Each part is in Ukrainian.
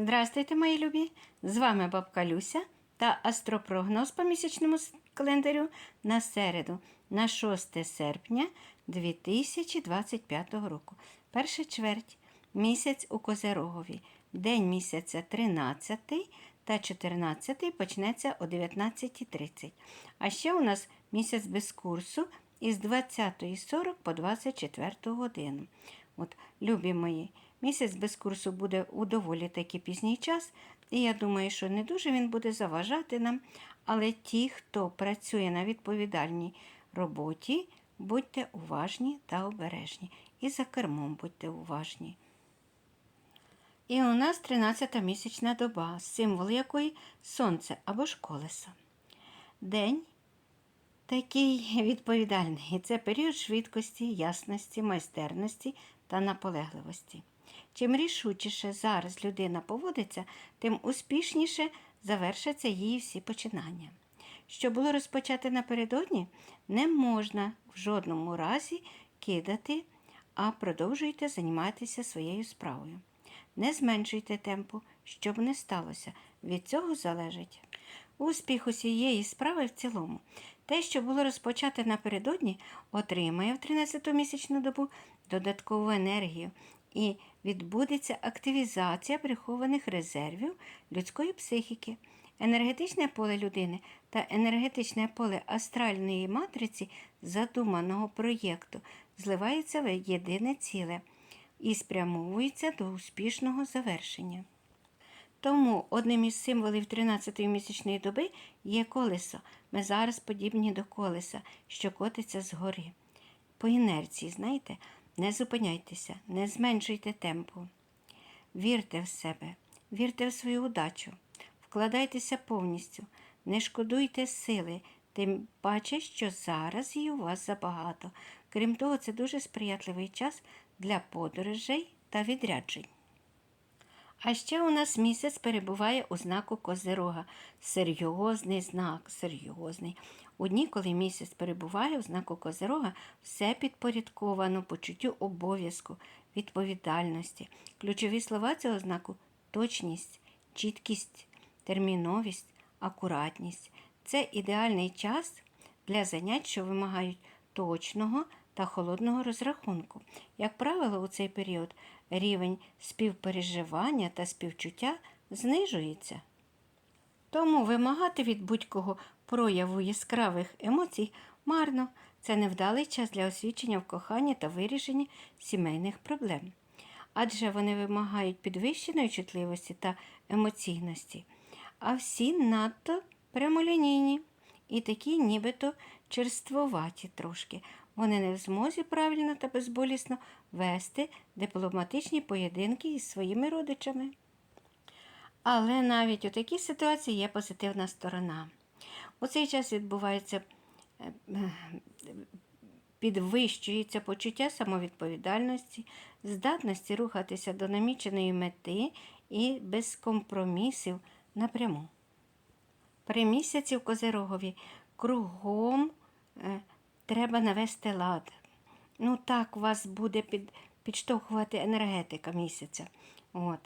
Здравствуйте, мої любі! З вами бабка Люся та астропрогноз по місячному календарю на середу, на 6 серпня 2025 року. Перша чверть. Місяць у Козерогові. День місяця 13 та 14 почнеться о 19.30. А ще у нас місяць без курсу із 20.40 по 24 годину. От, любі мої, місяць без курсу буде у доволі таки пізній час, і я думаю, що не дуже він буде заважати нам. Але ті, хто працює на відповідальній роботі, будьте уважні та обережні. І за кермом будьте уважні. І у нас 13-та місячна доба, символ якої сонце або ж колесо. День такий відповідальний. Це період швидкості, ясності, майстерності та наполегливості. Чим рішучіше зараз людина поводиться, тим успішніше завершаться її всі починання. Що було розпочати напередодні, не можна в жодному разі кидати, а продовжуйте займатися своєю справою. Не зменшуйте темпу, щоб не сталося. Від цього залежить успіх усієї справи в цілому. Те, що було розпочати напередодні, отримає в 13-ту місячну добу додаткову енергію і відбудеться активізація прихованих резервів людської психіки. Енергетичне поле людини та енергетичне поле астральної матриці задуманого проєкту зливаються в єдине ціле і спрямовуються до успішного завершення. Тому одним із символів 13-ї місячної доби є колесо. Ми зараз подібні до колеса, що котиться згори. По інерції, знаєте, не зупиняйтеся, не зменшуйте темпу. Вірте в себе, вірте в свою удачу, вкладайтеся повністю, не шкодуйте сили, тим паче, що зараз її у вас забагато. Крім того, це дуже сприятливий час для подорожей та відряджень. А ще у нас місяць перебуває у знаку Козирога. Серйозний знак, серйозний. У дні, коли місяць перебуває у знаку Козирога, все підпорядковано почуттю обов'язку, відповідальності. Ключові слова цього знаку точність, чіткість, терміновість, акуратність. Це ідеальний час для занять, що вимагають точного та холодного розрахунку. Як правило, у цей період рівень співпереживання та співчуття знижується. Тому вимагати від будь-кого прояву яскравих емоцій марно. Це невдалий час для освічення в коханні та вирішення сімейних проблем. Адже вони вимагають підвищеної чутливості та емоційності, а всі надто прямолінійні і такі нібито черствуваті трошки. Вони не в змозі правильно та безболісно вести дипломатичні поєдинки із своїми родичами. Але навіть у такій ситуації є позитивна сторона. У цей час відбувається е, підвищується почуття самовідповідальності, здатності рухатися до наміченої мети і без компромісів напряму. При місяці в Козирогові кругом е, треба навести лад. Ну так вас буде під, підштовхувати енергетика місяця. От.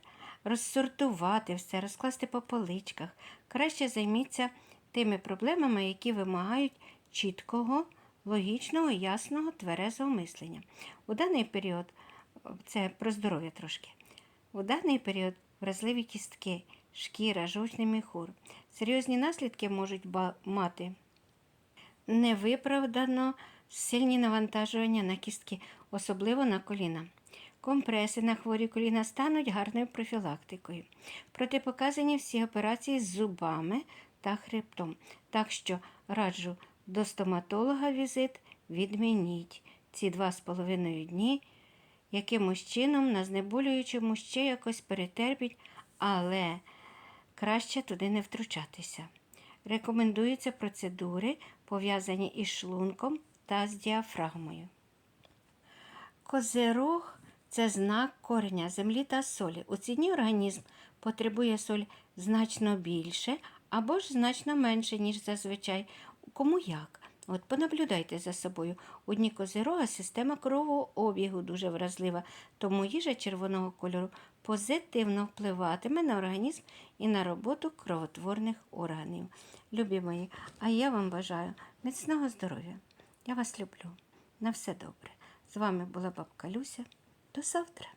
Розсортувати все, розкласти по поличках. Краще займіться тими проблемами, які вимагають чіткого, логічного, ясного, тверезого мислення. У даний період, це про здоров'я трошки, у даний період вразливі кістки, шкіра, жовчний міхур. Серйозні наслідки можуть мати невиправдано сильні навантажування на кістки, особливо на коліна. Компреси на хворі коліна стануть гарною профілактикою. Протипоказані всі операції з зубами та хребтом. Так що раджу до стоматолога візит відмініть ці два з половиною дні. Якимось чином на знеболюючому ще якось перетерпіть, але краще туди не втручатися. Рекомендуються процедури, пов'язані із шлунком та з діафрагмою. Козирог це знак кореня землі та солі. У ці дні організм потребує соль значно більше або ж значно менше, ніж зазвичай. Кому як? От понаблюдайте за собою. У дні козирога система кровообігу дуже вразлива, тому їжа червоного кольору позитивно впливатиме на організм і на роботу кровотворних органів. Любі мої, а я вам бажаю міцного здоров'я. Я вас люблю. На все добре. З вами була бабка Люся. До завтра.